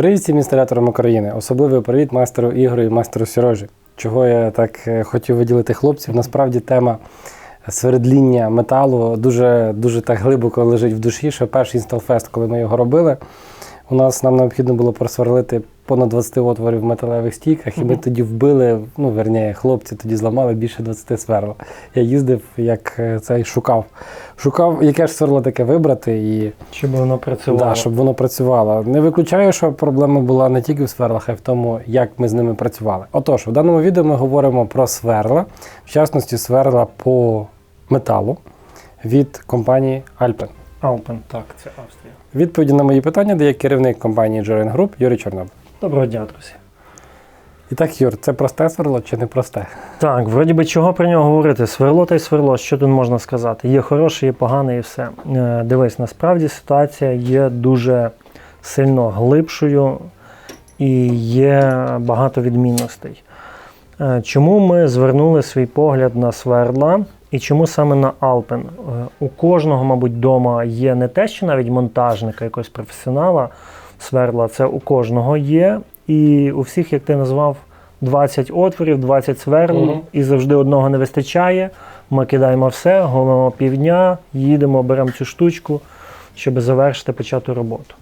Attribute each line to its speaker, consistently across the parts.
Speaker 1: Привіт всім інсталяторам України. Особливий привіт майстеру Ігорю і майстеру Сірожі. Чого я так е, хотів виділити хлопців. Насправді тема свердління металу дуже, дуже так глибоко лежить в душі. Що перший інсталфест, коли ми його робили, у нас нам необхідно було просверлити понад 20 отворів в металевих стійках, і ми тоді вбили, ну верніше, хлопці тоді зламали більше 20 сверл. Я їздив, як е, цей шукав. Шукав, яке ж сверло таке вибрати і
Speaker 2: Щоб воно працювало.
Speaker 1: Да, щоб воно працювало. Не виключаю, що проблема була не тільки в сверлах, а й в тому, як ми з ними працювали. Отож, в даному відео ми говоримо про сверла, в частності сверла по металу від компанії Alpen.
Speaker 2: Alpen, так, це Австрія.
Speaker 1: Відповіді на мої питання дає керівник компанії Jorin Group Юрій Чорнобиль.
Speaker 2: Доброго дня, друзі.
Speaker 1: І так, Юр, це просте сверло чи не просте?
Speaker 2: Так, вроді би, чого про нього говорити? Сверло та й сверло, що тут можна сказати? Є хороше, є погане і все. Е, Дивись, насправді ситуація є дуже сильно глибшою і є багато відмінностей. Е, Чому ми звернули свій погляд на сверла і чому саме на? Е, У кожного, мабуть, вдома є не те, що навіть монтажника, якогось професіонала сверла, це у кожного є. І у всіх, як ти назвав, 20 отворів, 20 сверл,
Speaker 1: Мгм.
Speaker 2: і завжди одного не вистачає. Ми кидаємо все, голимо півдня, їдемо, беремо цю штучку, щоб завершити почату роботу.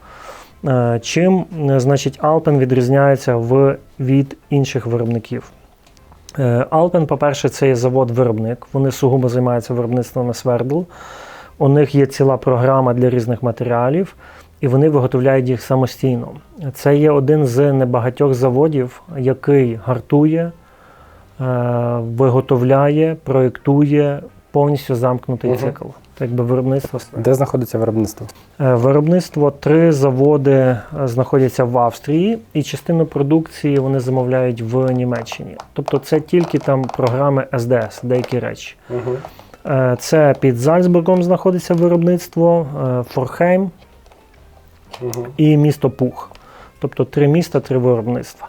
Speaker 2: Е, Чим, е, значить, Alpen відрізняється в, від інших виробників? Е, Alpen, по-перше, це є завод-виробник. Вони сугубо займаються виробництвом свердл. У них є ціла програма для різних матеріалів, і вони виготовляють їх самостійно. Це є один з небагатьох заводів, який гартує, е, виготовляє, проєктує повністю замкнутий
Speaker 1: Мгм.
Speaker 2: цикл. Так би виробництво.
Speaker 1: Де знаходиться виробництво?
Speaker 2: Е, Виробництво три заводи е, знаходяться в Австрії, і частину продукції вони замовляють в Німеччині. Тобто це тільки там програми СДС, деякі речі.
Speaker 1: Угу.
Speaker 2: Це під Зальцбургом знаходиться виробництво, Форхейм
Speaker 1: Угу.
Speaker 2: і місто Пух. Тобто три міста, три виробництва.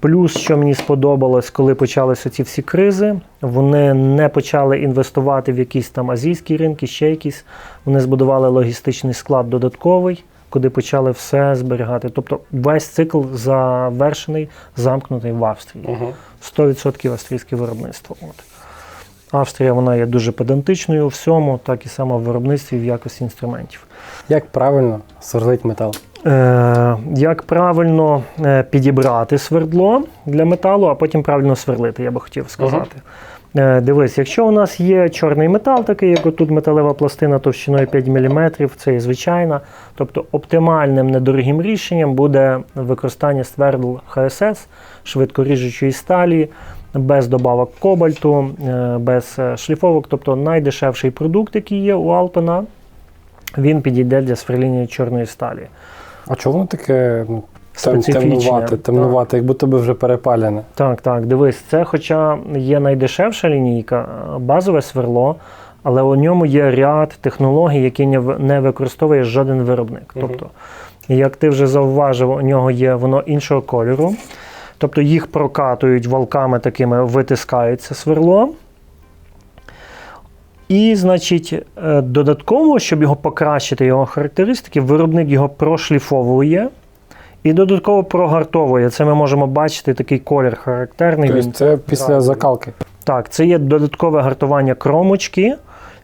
Speaker 2: Плюс, що мені сподобалось, коли почалися ці всі кризи, вони не почали інвестувати в якісь там азійські ринки, ще якісь. Вони збудували логістичний склад додатковий, куди почали все зберігати. Тобто весь цикл завершений, замкнутий в Австрії.
Speaker 1: Угу.
Speaker 2: 100% австрійське виробництво. От. Австрія вона є дуже педантичною у всьому, так і само в виробництві в якості інструментів.
Speaker 1: Як правильно сверлить метал?
Speaker 2: Е, як правильно е, підібрати свердло для металу, а потім правильно сверлити, я би хотів сказати. Е, дивись, якщо у нас є чорний метал, такий, як отут металева пластина товщиною 5 мм, це є звичайна. Тобто оптимальним недорогим рішенням буде використання свердл ХСС, швидкоріжучої сталі, без добавок кобальту, е, без е, шліфовок, тобто найдешевший продукт, який є у Алпена, він підійде для сверління чорної сталі.
Speaker 1: А чого воно таке ну, тем,
Speaker 2: Специфічне,
Speaker 1: темнувате, темнувате, як будто би вже перепалене?
Speaker 2: Так, так, дивись, це хоча є найдешевша лінійка, базове сверло, але у ньому є ряд технологій, які не використовує жоден виробник.
Speaker 1: Мгм.
Speaker 2: Тобто, як ти вже зауважив, у нього є воно іншого кольору. Тобто їх прокатують валками такими, витискається сверло. І, значить, е, додатково, щоб його покращити, його характеристики, виробник його прошліфовує і додатково прогартовує. Це ми можемо бачити такий колір характерний.
Speaker 1: Тобто це після
Speaker 2: зразу.
Speaker 1: закалки.
Speaker 2: так, це є додаткове гартування кромочки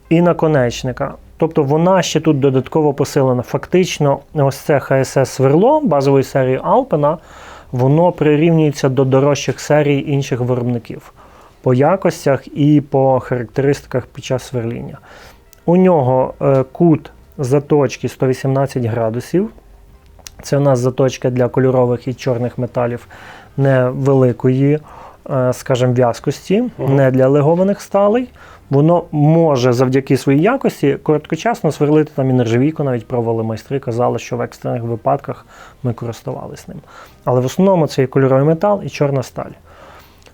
Speaker 2: і наконечника. Тобто вона ще тут додатково посилена. Фактично, ось це ХСС сверло базової серії Alpena, воно прирівнюється до дорожчих серій інших виробників по якостях і по характеристиках під час сверління. У нього е, кут заточки 118 градусів. Це у нас заточка для кольорових і чорних металів невеликої, е, скажімо, в'язкості,
Speaker 1: Мгм.
Speaker 2: не для легованих сталей. Воно може завдяки своїй якості короткочасно сверлити там і нержавійку, навіть пробували майстри, казали, що в екстрених випадках ми користувалися ним. Але в основному це є кольоровий метал і чорна сталь.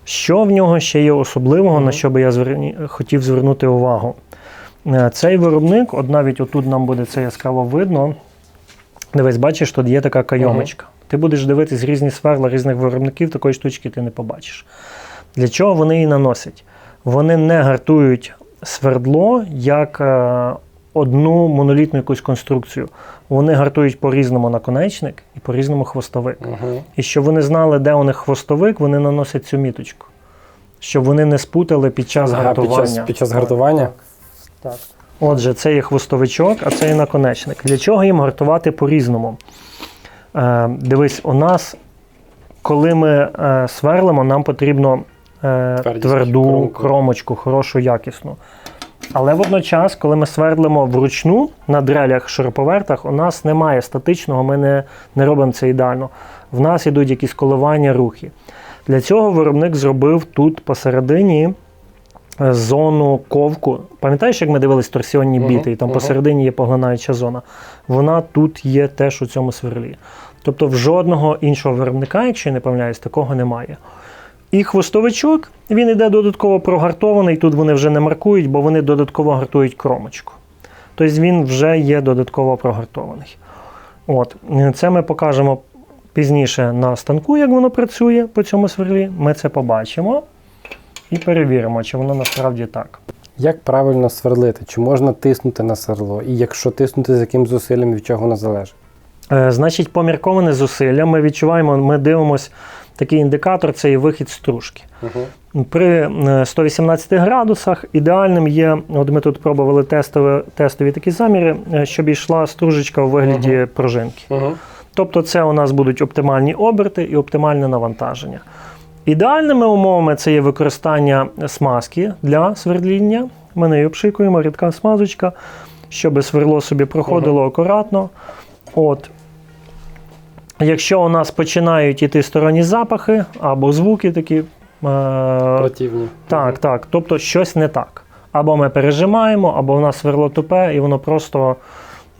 Speaker 2: Що в нього ще є особливого,
Speaker 1: Мгм.
Speaker 2: на що би я зверні... хотів звернути увагу? Е, Цей виробник, от навіть отут нам буде це яскраво видно. Дивись, бачиш, тут є така кайомочка. Ти будеш дивитись різні сверла різних виробників, такої штучки ти не побачиш. Для чого вони її наносять? Вони не гартують свердло як е, одну монолітну якусь конструкцію. Вони гартують по-різному наконечник і по-різному хвостовик.
Speaker 1: Угу.
Speaker 2: І щоб вони знали, де у них хвостовик, вони наносять цю міточку. Щоб вони не спутали під час
Speaker 1: Ага,
Speaker 2: гартування.
Speaker 1: під час, під час гартування?
Speaker 2: Так. Отже, це є хвостовичок, а це є наконечник. Для чого їм гартувати по-різному? Е, дивись, у нас, коли ми е, сверлимо, нам потрібно
Speaker 1: Твердість,
Speaker 2: тверду
Speaker 1: кромку.
Speaker 2: кромочку, хорошу, якісну. Але водночас, коли ми свердлимо вручну на дрелях, шуруповертах, у нас немає статичного, ми не, не робимо це ідеально. В нас йдуть якісь коливання, рухи. Для цього виробник зробив тут посередині е, зону ковку. Пам'ятаєш, як ми дивились торсіонні біти, і там
Speaker 1: мгм.
Speaker 2: посередині є поглинаюча зона. Вона тут є теж у цьому сверлі. Тобто в жодного іншого виробника, якщо я не помиляюсь, такого немає. І хвостовичок, він іде додатково прогартований, тут вони вже не маркують, бо вони додатково гартують кромочку. Тобто він вже є додатково прогартований. От. Це ми покажемо пізніше на станку, як воно працює по цьому сверлі. Ми це побачимо і перевіримо, чи воно насправді так.
Speaker 1: Як правильно сверлити? Чи можна тиснути на сверло? І якщо тиснути, з яким зусиллям від чого воно залежить?
Speaker 2: Е, Значить, помірковане зусилля. Ми відчуваємо, ми дивимося такий індикатор це є вихід стружки.
Speaker 1: Угу.
Speaker 2: При е, 118 градусах ідеальним є, от ми тут пробували тестові, тестові такі заміри, е, щоб йшла стружечка у вигляді пружинки.
Speaker 1: Угу.
Speaker 2: Тобто це у нас будуть оптимальні оберти і оптимальне навантаження. Ідеальними умовами це є використання смазки для свердління. Ми нею обшикуємо, рідка смазочка, щоб сверло собі проходило акуратно. От. Якщо у нас починають іти сторонні запахи або звуки такі, е,
Speaker 1: Противні.
Speaker 2: так, так. Тобто щось не так. Або ми пережимаємо, або в нас сверло тупе, і воно просто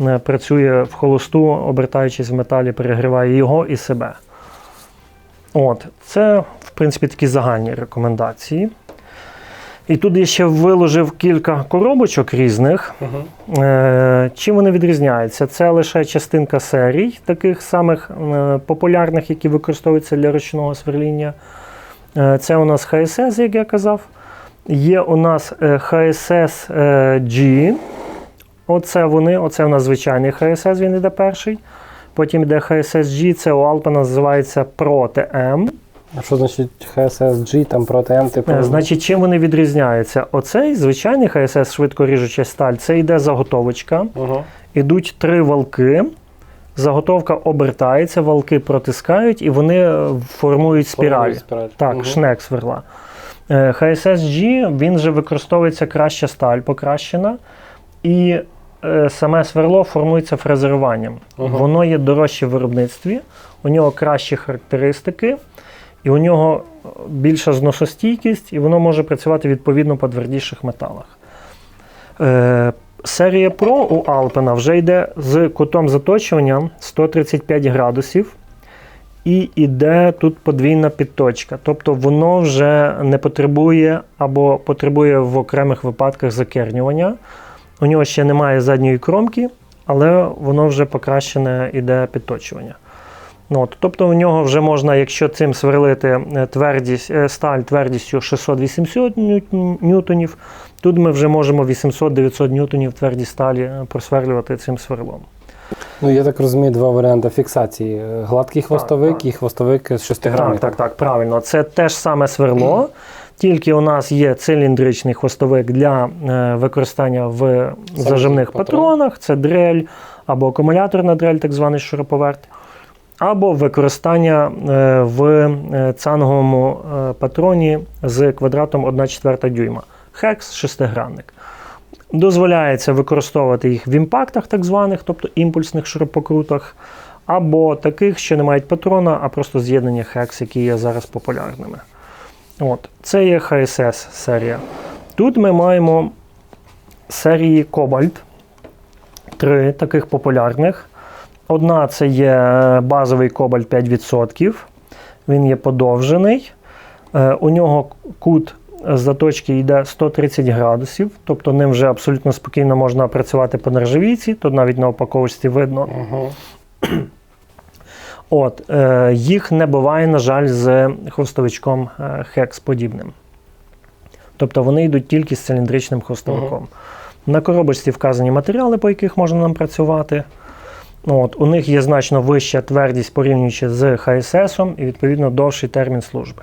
Speaker 2: е, працює в холосту, обертаючись в металі, перегріває його і себе. От, це, в принципі, такі загальні рекомендації. І тут я ще виложив кілька коробочок різних.
Speaker 1: Угу.
Speaker 2: Е, Чим вони відрізняються? Це лише частинка серій, таких самих е, популярних, які використовуються для ручного сверління. Е, Це у нас HSS, як я казав. Є у нас е, HSS G. Оце вони, оце у нас звичайний HSS, він йде перший. Потім йде HSS G, це у Alpa називається Pro TM.
Speaker 1: А що значить HSSG, там проти М, типу?
Speaker 2: Е, Значить, чим вони відрізняються? Оцей звичайний HSS швидкоріжуча сталь, це йде заготовочка.
Speaker 1: Угу.
Speaker 2: Ідуть три валки. Заготовка обертається, валки протискають і вони е, формують спіраль.
Speaker 1: спіраль.
Speaker 2: Так,
Speaker 1: Мгм.
Speaker 2: шнек сверла. Е, HSSG, він же використовується краща сталь покращена, і е, саме сверло формується фрезеруванням.
Speaker 1: Мгм.
Speaker 2: Воно є дорожче в виробництві, у нього кращі характеристики, і у нього е, більша зносостійкість, і воно може працювати відповідно по твердіших металах. Е, серія Pro у Alpena вже йде з кутом заточування 135 градусів. І йде тут подвійна підточка. Тобто воно вже не потребує або потребує в окремих випадках закернювання. У нього ще немає задньої кромки, але воно вже покращене іде підточування. Ну, от, тобто у нього вже можна, якщо цим сверлити е, твердість, е, сталь твердістю 600-800 ню- ньютонів, тут ми вже можемо 800-900 ньютонів тверді сталі е, просверлювати цим сверлом.
Speaker 1: Ну, я так розумію, два варіанти фіксації: Гладкий хвостовик
Speaker 2: так.
Speaker 1: і хвостовик з шестигранником.
Speaker 2: Так, так, так, правильно. Це те ж саме сверло, тільки у нас є циліндричний хвостовик для використання в зажимних
Speaker 1: патрон.
Speaker 2: патронах, це дрель або акумуляторна дрель, так званий шуруповерт, або використання е, в е, цанговому е, патроні з квадратом 1,4 дюйма. Хекс шестигранник. Дозволяється використовувати їх в імпактах, так званих, тобто імпульсних шурупокрутах, або таких, що не мають патрона, а просто з'єднання хекс, які є зараз популярними. От, Це є HSS серія. Тут ми маємо серії Cobalt. Три таких популярних. Одна це є базовий Cobalt 5%. Він є подовжений. Е, У нього кут заточки йде 130 градусів, тобто ним вже абсолютно спокійно можна працювати по нержавійці, тут навіть на упаковочці видно.
Speaker 1: Угу.
Speaker 2: От, е, їх не буває, на жаль, з хвостовичком е, хекс подібним. Тобто вони йдуть тільки з циліндричним хвостовиком. На коробочці вказані матеріали, по яких можна нам працювати. От, у них є значно вища твердість порівнюючи з ХСС і відповідно довший термін служби.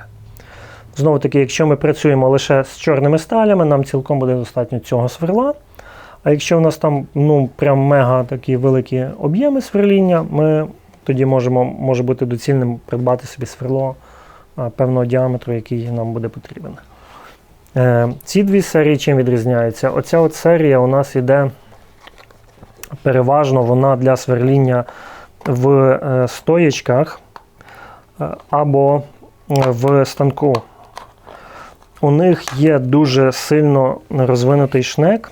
Speaker 2: Знову таки, якщо ми працюємо лише з чорними сталями, нам цілком буде достатньо цього сверла. А якщо в нас там ну, прям мега такі великі об'єми сверління, ми тоді можемо, може бути доцільним придбати собі сверло певного діаметру, який нам буде потрібен. Е, ці дві серії чим відрізняються? Оця от серія у нас йде переважно вона для сверління в е, стоячках е, або е, в станку. У них є дуже сильно розвинутий шнек.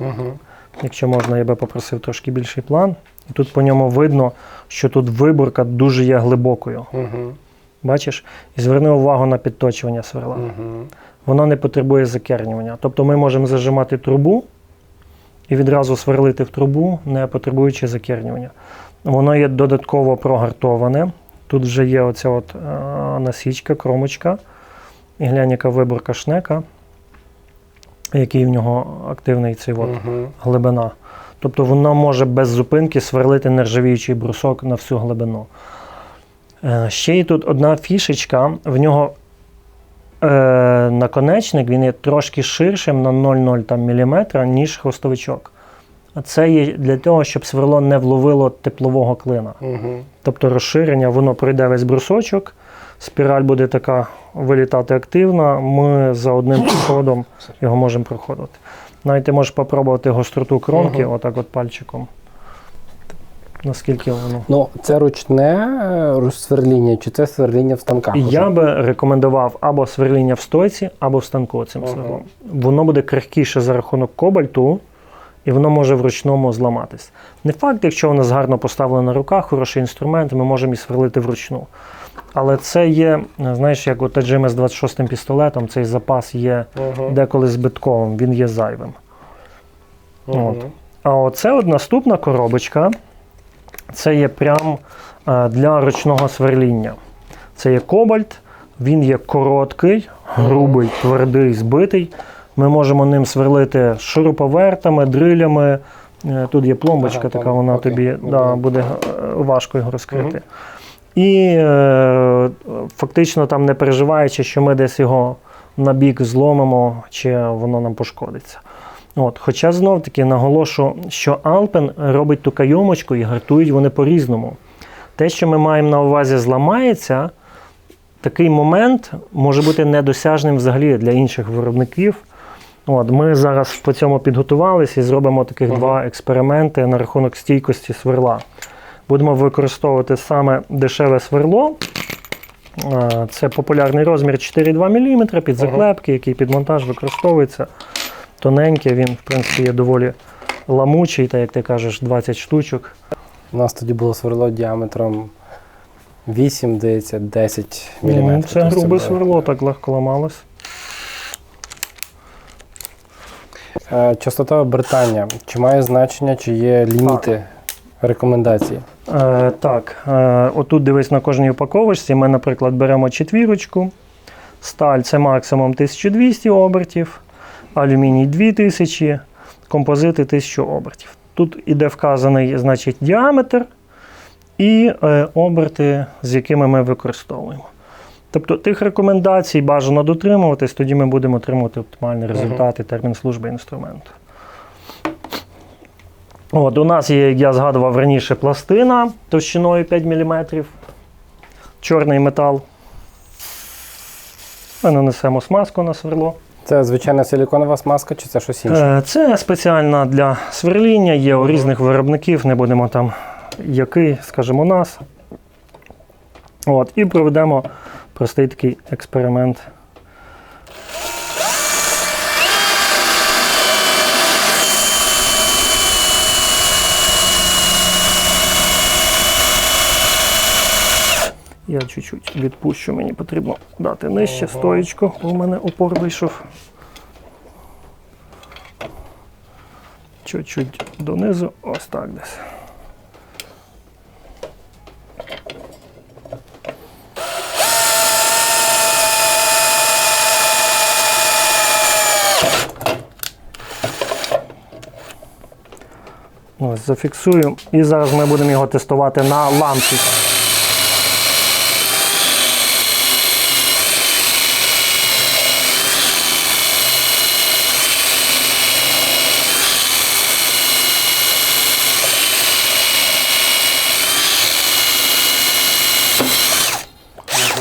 Speaker 1: Угу.
Speaker 2: Якщо можна, я би попросив трошки більший план. І тут по ньому видно, що тут виборка дуже є глибокою.
Speaker 1: Угу.
Speaker 2: Бачиш? І зверни увагу на підточування сверла.
Speaker 1: Угу.
Speaker 2: Воно не потребує закернювання. Тобто ми можемо зажимати трубу і відразу сверлити в трубу, не потребуючи закернювання. Воно є додатково прогартоване. Тут вже є оця от е, насічка, кромочка. І глянь, яка виборка шнека, який в нього активний цей от
Speaker 1: Угу.
Speaker 2: глибина. Тобто воно може без зупинки сверлити нержавіючий брусок на всю глибину. Е, Ще є тут одна фішечка, в нього е, наконечник він є трошки ширшим на 0,0 там, мм, ніж хвостовичок. А це є для того, щоб сверло не вловило теплового клина.
Speaker 1: Угу.
Speaker 2: Тобто розширення, воно пройде весь брусочок, спіраль буде така вилітати активно, ми за одним проходом його можемо проходити. Навіть ти можеш спробувати гостроту кромки,
Speaker 1: Мгм.
Speaker 2: отак от пальчиком. Наскільки воно.
Speaker 1: Ну, це ручне е, сверління, чи це сверління в станках?
Speaker 2: Я би рекомендував або сверління в стойці, або в станку цим
Speaker 1: Ага.
Speaker 2: сверлом. Воно буде крихкіше за рахунок кобальту, і воно може вручному зламатись. Не факт, якщо у нас гарно поставлено на руках, хороший інструмент, ми можемо і сверлити вручну. Але це є, знаєш, як от Таджими з 26-м пістолетом, цей запас є
Speaker 1: Угу.
Speaker 2: деколи збитковим, він є зайвим.
Speaker 1: Угу.
Speaker 2: От. А оце от наступна коробочка. Це є прям е, для ручного сверління. Це є кобальт, він є короткий, грубий, твердий, збитий. Ми можемо ним сверлити шуруповертами, дрилями. Е, Тут є пломбочка,
Speaker 1: Ага,
Speaker 2: така вона
Speaker 1: окей.
Speaker 2: тобі да, буде е, важко його розкрити. І е, фактично там не переживаючи, що ми десь його на бік зломимо, чи воно нам пошкодиться. От. Хоча знов таки наголошу, що Alpen робить ту кайомочку і гартують вони по-різному. Те, що ми маємо на увазі, зламається, такий момент може бути недосяжним взагалі для інших виробників. От, ми зараз по цьому підготувалися і зробимо таких
Speaker 1: Ага.
Speaker 2: два експерименти на рахунок стійкості сверла. Будемо використовувати саме дешеве сверло. Це популярний розмір 4,2 мм під
Speaker 1: Ага.
Speaker 2: заклепки, який під монтаж використовується. Тоненький, він, в принципі, є доволі ламучий, та як ти кажеш, 20 штучок.
Speaker 1: У нас тоді було сверло діаметром 8, здається, 10
Speaker 2: Ну,
Speaker 1: мм.
Speaker 2: Це грубе сверло, так легко ламалось.
Speaker 1: Е, Частота обертання. Чи має значення, чи є ліміти рекомендації?
Speaker 2: Е, так, е, отут дивись на кожній упаковочці. Ми, наприклад, беремо четвірочку. Сталь це максимум 1200 обертів, алюміній 2000, композити 1000 обертів. Тут іде вказаний значить, діаметр і е, оберти, з якими ми використовуємо. Тобто тих рекомендацій бажано дотримуватись, тоді ми будемо отримувати оптимальний результат і термін служби інструменту. От, у нас є, як я згадував раніше, пластина товщиною 5 мм. Чорний метал. Ми нанесемо смазку на сверло.
Speaker 1: Це звичайна силіконова смазка, чи це щось інше?
Speaker 2: Е, Це спеціальна для сверління, є у різних виробників, не будемо там який, скажімо, у нас. От, і проведемо простий такий експеримент. Я чуть-чуть відпущу, мені потрібно дати нижче
Speaker 1: Ага.
Speaker 2: стоїчку, бо в мене упор вийшов. Чуть-чуть донизу, ось так десь. Ось, зафіксую. І зараз ми будемо його тестувати на лампі.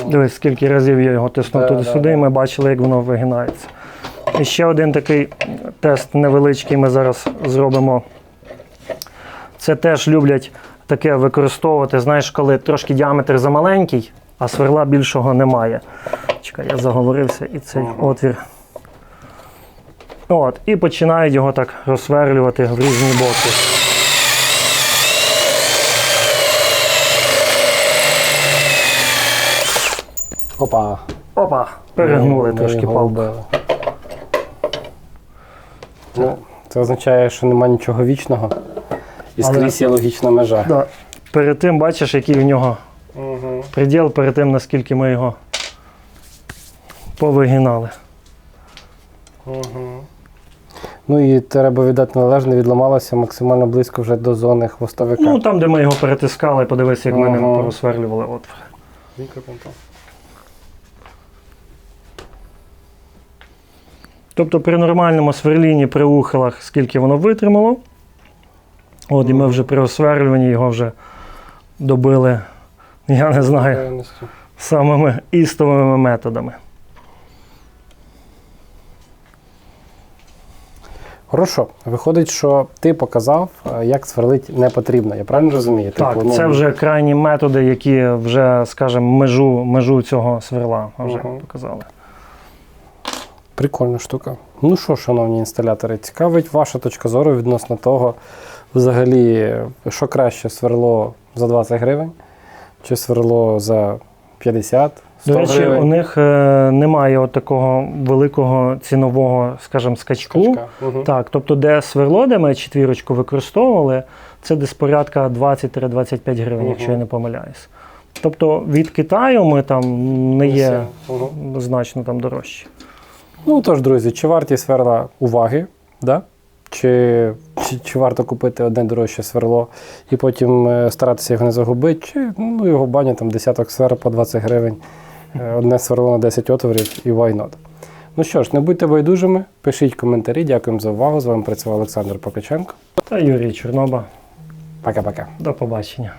Speaker 2: Дивись, скільки разів я його тиснув
Speaker 1: Да,
Speaker 2: туди-сюди,
Speaker 1: да,
Speaker 2: і ми бачили, як воно вигинається. І ще один такий тест невеличкий ми зараз зробимо. Це теж люблять таке використовувати, знаєш, коли трошки діаметр замаленький, а сверла більшого немає. Чекай, я заговорився і цей отвір. От, і починають його так розсверлювати в різні боки.
Speaker 1: Опа.
Speaker 2: Опа! Перегнули
Speaker 1: Ми
Speaker 2: трошки
Speaker 1: його
Speaker 2: палку.
Speaker 1: Ну, це означає, що нема нічого вічного. І
Speaker 2: Але-
Speaker 1: скрізь є логічна межа.
Speaker 2: Да. Перед тим бачиш, який в нього
Speaker 1: Угу.
Speaker 2: приділ, перед тим, наскільки ми його повигинали.
Speaker 1: Угу. Ну і треба віддати належне, відламалося максимально близько вже до зони хвостовика.
Speaker 2: Ну, там, де ми його перетискали, подивись, як ми ним
Speaker 1: Ага.
Speaker 2: порозсверлювали Тобто при нормальному сверлінні при ухилах, скільки воно витримало. От, і ми вже при осверлюванні його вже добили, я не знаю, самими істовими методами.
Speaker 1: Хорошо. Виходить, що ти показав, е, як сверлить не потрібно. Я правильно розумію?
Speaker 2: Так,
Speaker 1: Типу, ну,
Speaker 2: це вже крайні методи, які вже, скажімо, межу, межу цього сверла вже
Speaker 1: Ага.
Speaker 2: показали.
Speaker 1: Прикольна штука. Ну що, шановні інсталятори, цікавить ваша точка зору відносно того, взагалі, що краще сверло за 20 гривень, чи сверло за 50, 100
Speaker 2: До речі,
Speaker 1: гривень.
Speaker 2: у них е, немає от такого великого цінового, скажімо, скачку.
Speaker 1: Скачка.
Speaker 2: Так, тобто, де сверло, де ми четвірочку використовували, це десь порядка 20-25 гривень,
Speaker 1: Мгм.
Speaker 2: якщо я не помиляюсь. Тобто від Китаю ми там не є
Speaker 1: Мгм.
Speaker 2: значно там дорожчі.
Speaker 1: Ну тож, друзі, чи варті сверла уваги? Да? Чи, чи, чи варто купити одне дорожче сверло і потім е, старатися його не загубити, чи ну, його баня там десяток сверл по 20 гривень, е, одне сверло на 10 отворів і why not. Ну що ж, не будьте байдужими, пишіть коментарі. Дякуємо за увагу. З вами працював Олександр Покаченко.
Speaker 2: Та Юрій Чорноба.
Speaker 1: Пока-пока.
Speaker 2: До побачення.